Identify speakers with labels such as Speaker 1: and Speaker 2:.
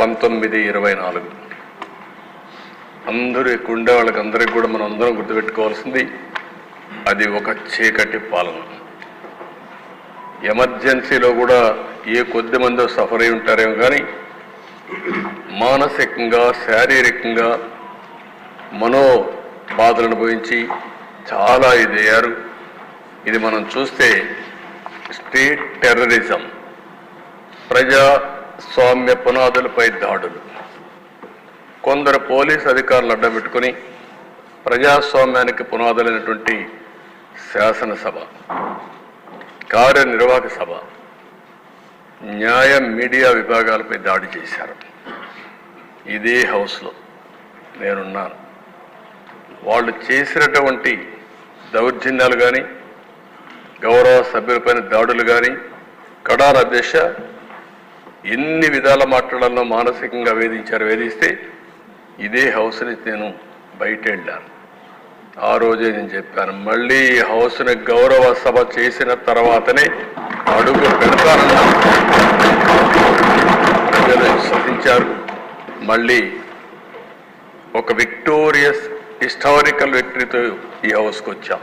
Speaker 1: పంతొమ్మిది ఇరవై నాలుగు. అందరూ ఇక్కడ ఉండే వాళ్ళకి అందరికి కూడా మనం అందరం గుర్తుపెట్టుకోవాల్సింది అది ఒక చీకటి పాలన. ఎమర్జెన్సీలో కూడా ఏ కొద్ది మందో సఫర్ అయి ఉంటారేమో కానీ మానసికంగా శారీరకంగా మనో బాధలు అనుభవించి చాలా ఇదయ్యారు ఇది మనం చూస్తే స్టేట్ టెర్రరిజం. ప్రజా సౌమ్య పునాదులపై దాడులు. కొందరు పోలీస్ అధికారులు అడ్డబెట్టుకుని ప్రజాస్వామ్యానికి పునాదులైనటువంటి శాసనసభ కార్యనిర్వాహక సభ న్యాయ మీడియా విభాగాలపై దాడి చేశారు. ఇదే హౌస్లో నేనున్నాను. వాళ్ళు చేసినటువంటి దౌర్జన్యాలు కానీ గౌరవ సభ్యులపైన దాడులు కానీ కడార అధ్యక్ష ఎన్ని విధాల మాట్లాడాలనో మానసికంగా వేధించారు వేధిస్తే ఇదే హౌస్ నుంచి నేను బయట వెళ్ళాను ఆ రోజే నేను చెప్పాను మళ్ళీ హౌస్ని గౌరవ సభ చేసిన తర్వాతనే అడుగు పెడతానన్నా ప్రజలు శ్రద్ధించారు మళ్ళీ ఒక విక్టోరియస్ హిస్టారికల్ విక్టరీతో ఈ హౌస్కి వచ్చాం